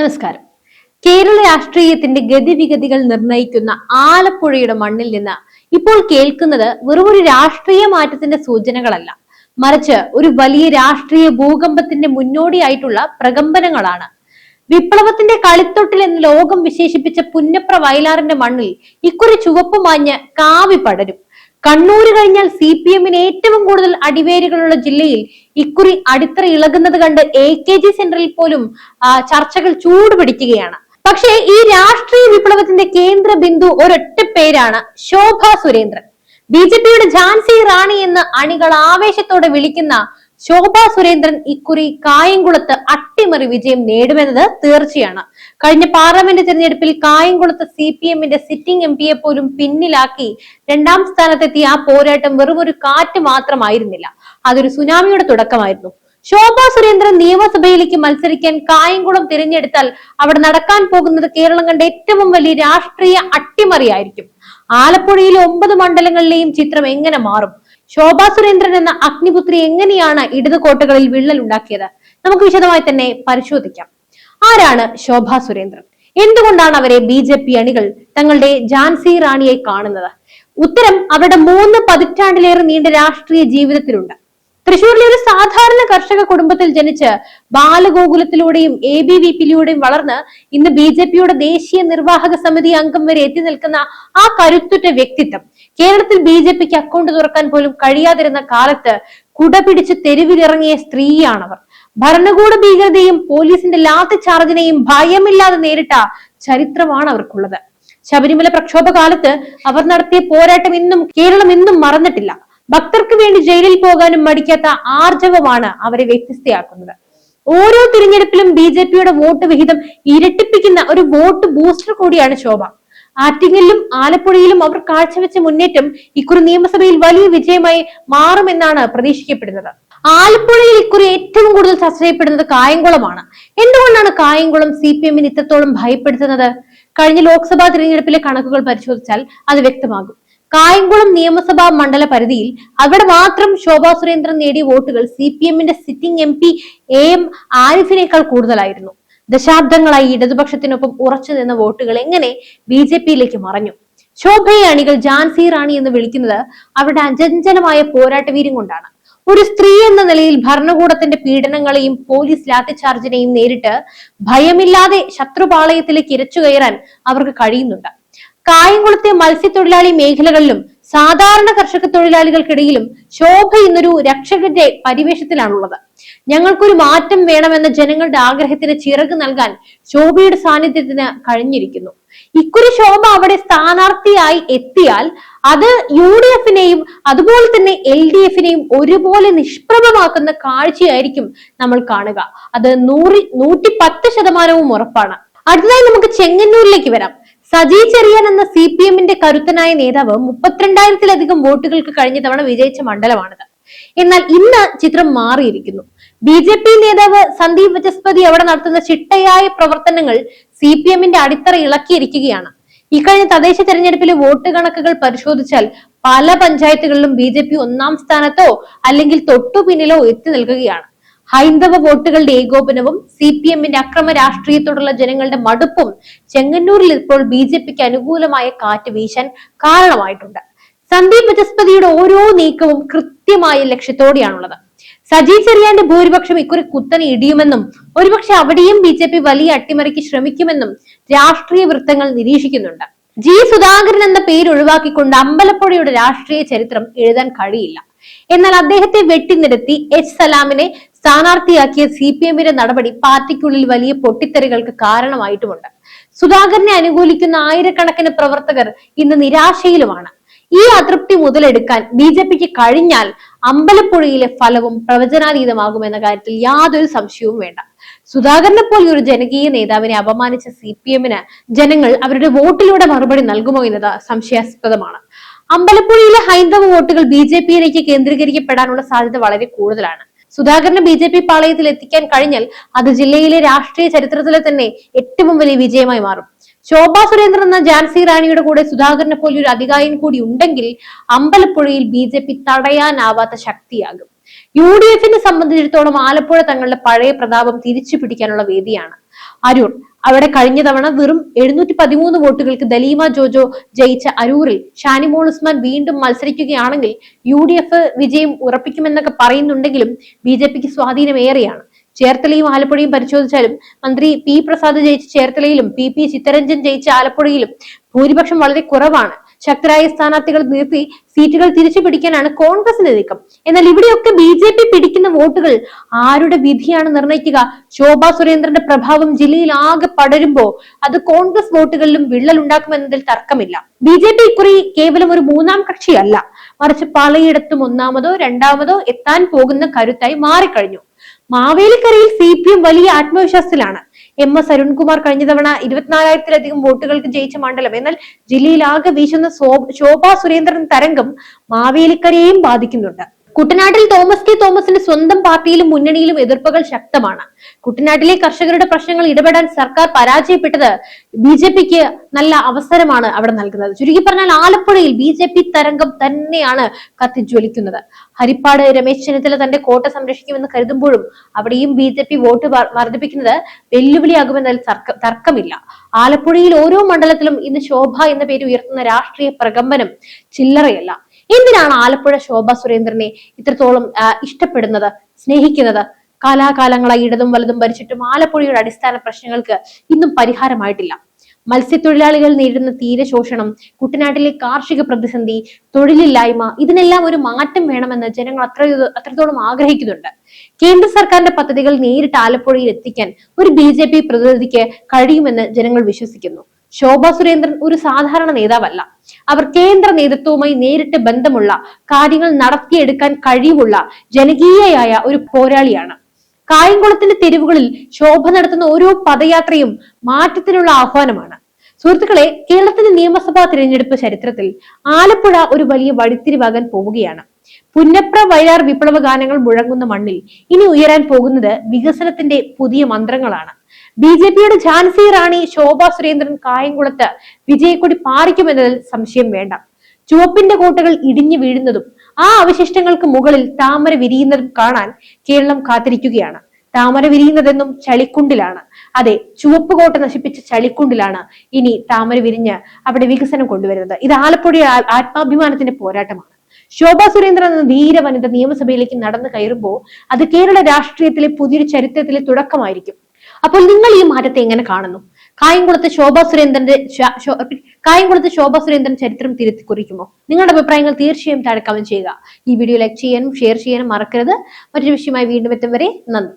നമസ്കാരം. കേരള രാഷ്ട്രീയത്തിന്റെ ഗതിവിഗതികൾ നിർണയിക്കുന്ന ആലപ്പുഴയുടെ മണ്ണിൽ നിന്ന് ഇപ്പോൾ കേൾക്കുന്നത് വെറും ഒരു രാഷ്ട്രീയ മാറ്റത്തിന്റെ സൂചനകളല്ല. മറിച്ച് ഒരു വലിയ രാഷ്ട്രീയ ഭൂകമ്പത്തിന്റെ മുന്നോടിയായിട്ടുള്ള പ്രകമ്പനങ്ങളാണ്. വിപ്ലവത്തിന്റെ കളിത്തൊട്ടിൽ എന്ന് ലോകം വിശേഷിപ്പിച്ച പുന്നപ്ര വയലാറിന്റെ മണ്ണിൽ ഇക്കുറി ചുവപ്പ് മാഞ്ഞ് കാവി പടരും. കണ്ണൂര് കഴിഞ്ഞാൽ സി പി എമ്മിന് ഏറ്റവും കൂടുതൽ അടിവേരുകളുള്ള ജില്ലയിൽ ഇക്കുറി അടിത്തറ ഇളകുന്നത് കണ്ട് എ കെ ജി സെന്ററിൽ പോലും ചർച്ചകൾ ചൂടുപിടിക്കുകയാണ്. പക്ഷേ ഈ രാഷ്ട്രീയ വിപ്ലവത്തിന്റെ കേന്ദ്ര ബിന്ദു ഒരൊറ്റ പേരാണ് ശോഭ സുരേന്ദ്രൻ. ബി ജെ പിയുടെ ഝാൻസി റാണി എന്ന് അണികൾ ആവേശത്തോടെ വിളിക്കുന്ന ശോഭ സുരേന്ദ്രൻ ഇക്കുറി കായംകുളത്ത് അട്ടിമറി വിജയം നേടുമെന്നത് തീർച്ചയാണ്. കഴിഞ്ഞ പാർലമെന്റ് തെരഞ്ഞെടുപ്പിൽ കായംകുളത്ത് സി പി എമ്മിന്റെ സിറ്റിംഗ് എം പിയെ പോലും പിന്നിലാക്കി രണ്ടാം സ്ഥാനത്തെത്തിയ ആ പോരാട്ടം വെറും ഒരു കാറ്റ് മാത്രമായിരുന്നില്ല. അതൊരു സുനാമിയുടെ തുടക്കമായിരുന്നു. ശോഭാ സുരേന്ദ്രൻ നിയമസഭയിലേക്ക് മത്സരിക്കാൻ കായംകുളം തിരഞ്ഞെടുത്താൽ അവിടെ നടക്കാൻ പോകുന്നത് കേരളം കണ്ട ഏറ്റവും വലിയ രാഷ്ട്രീയ അട്ടിമറിയായിരിക്കും. ആലപ്പുഴയിലെ ഒമ്പത് മണ്ഡലങ്ങളിലെയും ചിത്രം എങ്ങനെ മാറും? ശോഭാ സുരേന്ദ്രൻ എന്ന അഗ്നിപുത്രി എങ്ങനെയാണ് ഇടത് കോട്ടകളിൽ വിള്ളൽ ഉണ്ടാക്കിയത്? നമുക്ക് വിശദമായി തന്നെ പരിശോധിക്കാം. ആരാണ് ശോഭാ സുരേന്ദ്രൻ? എന്തുകൊണ്ടാണ് അവരെ ബി ജെ പി അണികൾ തങ്ങളുടെ ഝാൻസി റാണിയായി കാണുന്നത്? ഉത്തരം അവരുടെ മൂന്ന് പതിറ്റാണ്ടിലേറെ നീണ്ട രാഷ്ട്രീയ ജീവിതത്തിലുണ്ട്. തൃശൂരിലെ ഒരു സാധാരണ കർഷക കുടുംബത്തിൽ ജനിച്ച് ബാലഗോകുലത്തിലൂടെയും എ ബി വി പിയിലൂടെയും വളർന്ന് ഇന്ന് ബി ജെ പിയുടെ ദേശീയ നിർവാഹക സമിതി അംഗം വരെ എത്തി നിൽക്കുന്ന ആ കരുത്തുറ്റ വ്യക്തിത്വം. കേരളത്തിൽ ബി ജെ പിക്ക് അക്കൗണ്ട് തുറക്കാൻ പോലും കഴിയാതിരുന്ന കാലത്ത് കുട പിടിച്ച് തെരുവിലിറങ്ങിയ സ്ത്രീയാണവർ. ഭരണകൂട ഭീകരതയും പോലീസിന്റെ ലാത്തി ചാർജിനെയും ഭയമില്ലാതെ നേരിട്ട ചരിത്രമാണ് അവർക്കുള്ളത്. ശബരിമല പ്രക്ഷോഭ കാലത്ത് അവർ നടത്തിയ പോരാട്ടം ഇന്നും കേരളം ഇന്നും മറന്നിട്ടില്ല. ഭക്തർക്ക് വേണ്ടി ജയിലിൽ പോകാനും മടിക്കാത്ത ആർജവമാണ് അവരെ വ്യത്യസ്തയാക്കുന്നത്. ഓരോ തിരഞ്ഞെടുപ്പിലും ബി ജെ പിയുടെ വോട്ട് വിഹിതം ഇരട്ടിപ്പിക്കുന്ന ഒരു വോട്ട് ബൂസ്റ്റർ കൂടിയാണ് ശോഭ. ആറ്റിങ്ങലിലും ആലപ്പുഴയിലും അവർ കാഴ്ചവെച്ച മുന്നേറ്റം ഇക്കുറി നിയമസഭയിൽ വലിയ വിജയമായി മാറുമെന്നാണ് പ്രതീക്ഷിക്കപ്പെടുന്നത്. ആലപ്പുഴയിൽ ഇക്കുറി ഏറ്റവും കൂടുതൽ ചർച്ച ചെയ്യപ്പെടുന്നത് കായംകുളമാണ്. എന്തുകൊണ്ടാണ് കായംകുളം സി പി എമ്മിന് ഇത്രത്തോളം ഭയപ്പെടുത്തുന്നത്? കഴിഞ്ഞ ലോക്സഭാ തിരഞ്ഞെടുപ്പിലെ കണക്കുകൾ പരിശോധിച്ചാൽ അത് വ്യക്തമാകും. കായംകുളം നിയമസഭാ മണ്ഡല പരിധിയിൽ അവിടെ മാത്രം ശോഭാ സുരേന്ദ്രൻ നേടിയ വോട്ടുകൾ സി പി എമ്മിന്റെ sitting M P A M ആരിഫിനേക്കാൾ കൂടുതലായിരുന്നു. ദശാബ്ദങ്ങളായി ഇടതുപക്ഷത്തിനൊപ്പം ഉറച്ചു നിന്ന വോട്ടുകൾ എങ്ങനെ ബി ജെ പിയിലേക്ക് മറഞ്ഞു? ശോഭയെ അണികൾ ജാൻസി റാണി എന്ന് വിളിക്കുന്നത് അവരുടെ അചഞ്ചലമായ പോരാട്ടവീര്യം കൊണ്ടാണ്. ഒരു സ്ത്രീ എന്ന നിലയിൽ ഭരണകൂടത്തിന്റെ പീഡനങ്ങളെയും പോലീസ് ലാത്തിചാർജിനെയും നേരിട്ട് ഭയമില്ലാതെ ശത്രുപാളയത്തിലേക്ക് ഇരച്ചു കയറാൻ അവർക്ക് കഴിയുന്നുണ്ട്. കായംകുളത്തെ മത്സ്യത്തൊഴിലാളി മേഖലകളിലും സാധാരണ കർഷക തൊഴിലാളികൾക്കിടയിലും ശോഭ ഇന്നൊരു രക്ഷകന്റെ പരിവേഷത്തിലാണുള്ളത്. ഞങ്ങൾക്കൊരു മാറ്റം വേണമെന്ന ജനങ്ങളുടെ ആഗ്രഹത്തിന് ചിറക് നൽകാൻ ശോഭയുടെ സാന്നിധ്യത്തിന് കഴിഞ്ഞിരിക്കുന്നു. ഇക്കുറി ശോഭ അവിടെ സ്ഥാനാർത്ഥിയായി എത്തിയാൽ അത് യു ഡി എഫിനെയും അതുപോലെ തന്നെ എൽ ഡി എഫിനെയും ഒരുപോലെ നിഷ്പ്രഭമാക്കുന്ന കാഴ്ചയായിരിക്കും നമ്മൾ കാണുക. അത് നൂറി നൂറ്റി പത്ത് ശതമാനവും ഉറപ്പാണ്. അടുത്തതായി നമുക്ക് ചെങ്ങന്നൂരിലേക്ക് വരാം. സജി ചെറിയാൻ എന്ന സി പി എമ്മിന്റെ കരുത്തനായ നേതാവ് മുപ്പത്തിരണ്ടായിരത്തിലധികം വോട്ടുകൾക്ക് കഴിഞ്ഞ തവണ വിജയിച്ച മണ്ഡലമാണിത്. എന്നാൽ ഇന്ന് ചിത്രം മാറിയിരിക്കുന്നു. ബി ജെ പി നേതാവ് സന്ദീപ് വചസ്പതി അവിടെ നടത്തുന്ന ചിട്ടയായ പ്രവർത്തനങ്ങൾ സി പി എമ്മിന്റെ അടിത്തറ ഇളക്കിയിരിക്കുകയാണ്. ഇക്കഴിഞ്ഞ തദ്ദേശ തെരഞ്ഞെടുപ്പിലെ വോട്ട് കണക്കുകൾ പരിശോധിച്ചാൽ പല പഞ്ചായത്തുകളിലും ബി ജെ പി ഒന്നാം സ്ഥാനത്തോ അല്ലെങ്കിൽ തൊട്ടു പിന്നിലോ എത്തി നിൽക്കുകയാണ്. ഹൈന്ദവ വോട്ടുകളുടെ ഏകോപനവും സി പി എമ്മിന്റെ അക്രമ രാഷ്ട്രീയത്തോടുള്ള ജനങ്ങളുടെ മടുപ്പും ചെങ്ങന്നൂരിൽ ഇപ്പോൾ ബി ജെ പിക്ക് അനുകൂലമായ കാറ്റ് വീശാൻ കാരണമായിട്ടുണ്ട്. സന്ദീപ് ബചസ്പതിയുടെ ഓരോ നീക്കവും കൃത്യമായ ലക്ഷ്യത്തോടെയാണുള്ളത്. സജി ചെറിയാന്റെ ഭൂരിപക്ഷം ഇക്കുറി കുത്തനെ ഇടിയുമെന്നും ഒരുപക്ഷെ അവിടെയും ബി ജെ പി വലിയ അട്ടിമറിക്ക് ശ്രമിക്കുമെന്നും രാഷ്ട്രീയ വൃത്തങ്ങൾ നിരീക്ഷിക്കുന്നുണ്ട്. ജി സുധാകരൻ എന്ന പേര് ഒഴിവാക്കിക്കൊണ്ട് അമ്പലപ്പുഴയുടെ രാഷ്ട്രീയ ചരിത്രം എഴുതാൻ കഴിയില്ല. എന്നാൽ അദ്ദേഹത്തെ വെട്ടിനിരത്തി എച്ച് സലാമിനെ സ്ഥാനാർത്ഥിയാക്കിയ സി പി എമ്മിന്റെ നടപടി പാർട്ടിക്കുള്ളിൽ വലിയ പൊട്ടിത്തെറികൾക്ക് കാരണമായിട്ടുമുണ്ട്. സുധാകരനെ അനുകൂലിക്കുന്ന ആയിരക്കണക്കിന് പ്രവർത്തകർ ഇന്ന് നിരാശയിലുമാണ്. ഈ അതൃപ്തി മുതലെടുക്കാൻ ബി ജെ പിക്ക് കഴിഞ്ഞാൽ അമ്പലപ്പുഴയിലെ ഫലവും പ്രവചനാതീതമാകുമെന്ന കാര്യത്തിൽ യാതൊരു സംശയവും വേണ്ട. സുധാകരനെ പോലെ ഒരു ജനകീയ നേതാവിനെ അപമാനിച്ച സി പി എമ്മിന് ജനങ്ങൾ അവരുടെ വോട്ടിലൂടെ മറുപടി നൽകുമോ എന്നത് സംശയാസ്പദമാണ്. അമ്പലപ്പുഴയിലെ ഹൈന്ദവ വോട്ടുകൾ ബി ജെ പിയിലേക്ക് കേന്ദ്രീകരിക്കപ്പെടാനുള്ള സാധ്യത വളരെ കൂടുതലാണ്. സുധാകരനെ ബി ജെ പി പാളയത്തിൽ എത്തിക്കാൻ കഴിഞ്ഞാൽ അത് ജില്ലയിലെ രാഷ്ട്രീയ ചരിത്രത്തിലെ തന്നെ ഏറ്റവും വലിയ വിജയമായി മാറും. ശോഭാ സുരേന്ദ്രൻ എന്ന ജാൻസി റാണിയുടെ കൂടെ സുധാകരനെ പോലെ ഒരു അധികായൻ കൂടി ഉണ്ടെങ്കിൽ അമ്പലപ്പുഴയിൽ ബി ജെ പി തടയാനാവാത്ത ശക്തിയാകും. യു ഡി എഫിനെ സംബന്ധിച്ചിടത്തോളം ആലപ്പുഴ തങ്ങളുടെ പഴയ പ്രതാപം തിരിച്ചു പിടിക്കാനുള്ള വേദിയാണ്. അരൂർ അവിടെ കഴിഞ്ഞ തവണ വെറും എഴുന്നൂറ്റി പതിമൂന്ന് വോട്ടുകൾക്ക് ദലീമ ജോജോ ജയിച്ച അരൂരിൽ ഷാനിമോൾ ഉസ്മാൻ വീണ്ടും മത്സരിക്കുകയാണെങ്കിൽ യു ഡി എഫ് വിജയം ഉറപ്പിക്കുമെന്നൊക്കെ പറയുന്നുണ്ടെങ്കിലും ബി ജെ പിക്ക് സ്വാധീനം ഏറെയാണ് ചേർത്തലയും ആലപ്പുഴയും പരിശോധിച്ചാലും മന്ത്രി പി പ്രസാദ് ജയിച്ച ചേർത്തലയിലും പി പി ചിത്തരഞ്ജൻ ജയിച്ച ആലപ്പുഴയിലും ഭൂരിപക്ഷം വളരെ കുറവാണ്. ശക്തരായ സ്ഥാനാർത്ഥികൾ നിർത്തി സീറ്റുകൾ തിരിച്ചു പിടിക്കാനാണ് കോൺഗ്രസിന്റെ നീക്കം. എന്നാൽ ഇവിടെയൊക്കെ ബി ജെ പി പിടിക്കുന്ന വോട്ടുകൾ ആരുടെ വിധിയാണ് നിർണയിക്കുക? ശോഭാ സുരേന്ദ്രന്റെ പ്രഭാവം ജില്ലയിൽ ആകെ പടരുമ്പോ അത് കോൺഗ്രസ് വോട്ടുകളിലും വിള്ളൽ ഉണ്ടാക്കുമെന്നതിൽ തർക്കമില്ല. ബി ജെ പി ഇക്കുറി കേവലം ഒരു മൂന്നാം കക്ഷിയല്ല. മറിച്ച് പലയിടത്തും ഒന്നാമതോ രണ്ടാമതോ എത്താൻ പോകുന്ന കരുത്തായി മാറിക്കഴിഞ്ഞു. മാവേലിക്കരയിൽ സി പി എം വലിയ ആത്മവിശ്വാസത്തിലാണ്. എം എസ് അരുൺകുമാർ കഴിഞ്ഞ തവണ ഇരുപത്തിനാലായിരത്തിലധികം വോട്ടുകൾക്ക് ജയിച്ച മണ്ഡലം. എന്നാൽ ജില്ലയിൽ ആകെ വീശുന്ന ശോഭാ സുരേന്ദ്രൻ തരംഗം മാവേലിക്കരയെയും ബാധിക്കുന്നുണ്ട്. കുട്ടനാട്ടിൽ തോമസ് കെ തോമസിന്റെ സ്വന്തം പാർട്ടിയിലും മുന്നണിയിലും എതിർപ്പുകൾ ശക്തമാണ്. കുട്ടനാട്ടിലെ കർഷകരുടെ പ്രശ്നങ്ങൾ ഇടപെടാൻ സർക്കാർ പരാജയപ്പെട്ടത് ബി ജെ പിക്ക് നല്ല അവസരമാണ് അവിടെ നൽകുന്നത്. ചുരുക്കി പറഞ്ഞാൽ ആലപ്പുഴയിൽ ബി ജെ പി തരംഗം തന്നെയാണ് കത്തിജ്വലിക്കുന്നത്. ഹരിപ്പാട് രമേശ് ചെന്നിത്തല തന്റെ കോട്ട സംരക്ഷിക്കുമെന്ന് കരുതുമ്പോഴും അവിടെയും ബി ജെ പി വോട്ട് വർ- വർദ്ധിപ്പിക്കുന്നത് വെല്ലുവിളിയാകുമെന്നതിൽ തർക്ക- തർക്കമില്ല. ആലപ്പുഴയിൽ ഓരോ മണ്ഡലത്തിലും ഇന്ന് ശോഭ എന്ന പേര് ഉയർത്തുന്ന രാഷ്ട്രീയ പ്രകമ്പനം ചില്ലറയല്ല. എന്തിനാണ് ആലപ്പുഴ ശോഭ സുരേന്ദ്രനെ ഇത്രത്തോളം ഇഷ്ടപ്പെടുന്നത് സ്നേഹിക്കുന്നത്? കാലാകാലങ്ങളായി ഇടതും വലതും ഭരിച്ചിട്ടും ആലപ്പുഴയുടെ അടിസ്ഥാന പ്രശ്നങ്ങൾക്ക് ഇന്നും പരിഹാരമായിട്ടില്ല. മത്സ്യത്തൊഴിലാളികൾ നേരിടുന്ന തീരശോഷണം കുട്ടനാട്ടിലെ കാർഷിക പ്രതിസന്ധി തൊഴിലില്ലായ്മ ഇതിനെല്ലാം ഒരു മാറ്റം വേണമെന്ന് ജനങ്ങൾ അത്ര അത്രത്തോളം ആഗ്രഹിക്കുന്നുണ്ട്. കേന്ദ്ര സർക്കാരിന്റെ പദ്ധതികൾ നേരിട്ട് ആലപ്പുഴയിൽ എത്തിക്കാൻ ഒരു ബി ജെ പി പ്രതിനിധിക്ക് കഴിയുമെന്ന് ജനങ്ങൾ വിശ്വസിക്കുന്നു. ശോഭ സുരേന്ദ്രൻ ഒരു സാധാരണ നേതാവല്ല. അവർ കേന്ദ്ര നേതൃത്വവുമായി നേരിട്ട് ബന്ധമുള്ള കാര്യങ്ങൾ നടത്തിയെടുക്കാൻ കഴിവുള്ള ജനകീയയായ ഒരു പോരാളിയാണ്. കായംകുളത്തിന്റെ തെരുവുകളിൽ ശോഭ നടത്തുന്ന ഓരോ പദയാത്രയും മാറ്റത്തിനുള്ള ആഹ്വാനമാണ്. സുഹൃത്തുക്കളെ കേരളത്തിന്റെ നിയമസഭാ തിരഞ്ഞെടുപ്പ് ചരിത്രത്തിൽ ആലപ്പുഴ ഒരു വലിയ വഴിത്തിരിവാകാൻ പോവുകയാണ്. പുന്നപ്ര വയലാർ വിപ്ലവ ഗാനങ്ങൾ മുഴങ്ങുന്ന മണ്ണിൽ ഇനി ഉയരാൻ പോകുന്നത് വികസനത്തിന്റെ പുതിയ മന്ത്രങ്ങളാണ്. ബി ജെ പിയുടെ ഝാൻസി റാണി ശോഭ സുരേന്ദ്രൻ കായംകുളത്ത് വിജയക്കൊടി പാറിക്കുമെന്നതിൽ സംശയം വേണ്ട. ചുവപ്പിന്റെ കോട്ടകൾ ഇടിഞ്ഞു വീഴുന്നതും ആ അവശിഷ്ടങ്ങൾക്ക് മുകളിൽ താമര വിരിയുന്നതും കാണാൻ കേരളം കാത്തിരിക്കുകയാണ്. താമര വിരിയുന്നതെന്നും ചളിക്കുണ്ടിലാണ്. അതെ ചുവപ്പ് കോട്ട നശിപ്പിച്ച ചളിക്കുണ്ടിലാണ് ഇനി താമര വിരിഞ്ഞ് അവിടെ വികസനം കൊണ്ടുവരുന്നത്. ഇത് ആലപ്പുഴ ആത്മാഭിമാനത്തിന്റെ പോരാട്ടമാണ്. ശോഭാ സുരേന്ദ്രൻ എന്ന ധീര വനിത നിയമസഭയിലേക്ക് നടന്നു കയറുമ്പോൾ അത് കേരള രാഷ്ട്രീയത്തിലെ പുതിയൊരു ചരിത്രത്തിലെ തുടക്കമായിരിക്കും. അപ്പോൾ നിങ്ങൾ ഈ മാറ്റത്തെ എങ്ങനെ കാണുന്നു? കായംകുളത്ത് ശോഭ സുരേന്ദ്രന്റെ കായംകുളത്ത് ശോഭാ സുരേന്ദ്രൻ ചരിത്രം തിരുത്തി കുറിക്കുമോ നിങ്ങളുടെ അഭിപ്രായങ്ങൾ തീർച്ചയായും താഴെ കമന്റ് ചെയ്യുക. ഈ വീഡിയോ ലൈക്ക് ചെയ്യാനും ഷെയർ ചെയ്യാനും മറക്കരുത്. മറ്റൊരു വിഷയമായി വീണ്ടും എത്തും വരെ നന്ദി.